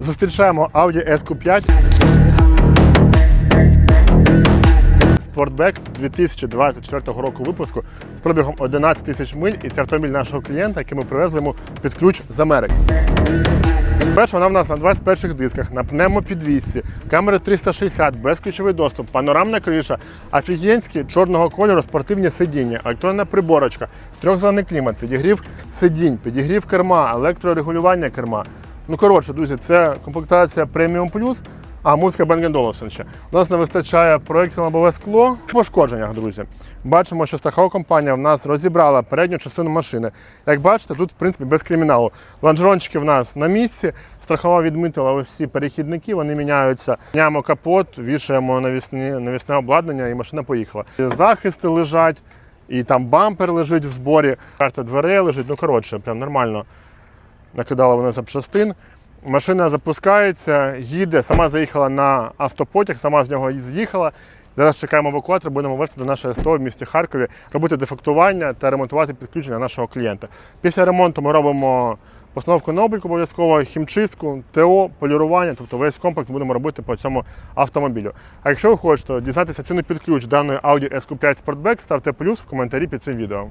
Зустрічаємо Audi SQ5 Sportback 2024 року випуску з пробігом 11 тисяч миль. І це автомобіль нашого клієнта, який ми привезли йому під ключ з Америки. Перша вона в нас на 21 дисках, на пневмопідвісці, камери 360, безключовий доступ, панорамна криша, офігенські чорного кольору спортивні сидіння, електронна приборочка, трьохзонний клімат, підігрів сидінь, підігрів керма, електрорегулювання керма. Ну коротше, друзі, це комплектація Premium Plus, а Bang Olufsen ще. У нас не вистачає проекції лобове скло в пошкодженнях, друзі. Бачимо, що страхова компанія в нас розібрала передню частину машини. Як бачите, тут в принципі без криміналу. Лонжерончики в нас на місці. Страхова відмітила ось всі перехідники, вони міняються. Міняємо капот, вішаємо навісні, навісне обладнання, і машина поїхала. Захисти лежать, і там бампер лежить в зборі, карта дверей лежить. Ну коротше, прям нормально накидала вони запчастин. Машина запускається, їде, сама заїхала на автопотяг, сама з нього з'їхала. Зараз чекаємо евакуатор, будемо вести до нашого СТО в місті Харкові, робити дефектування та ремонтувати підключення нашого клієнта. Після ремонту ми робимо постановку на облік обов'язково, хімчистку, ТО, полірування, тобто весь комплекс будемо робити по цьому автомобілю. А якщо ви хочете дізнатися ціну під ключ даної Audi SQ5 Sportback, ставте плюс в коментарі під цим відео.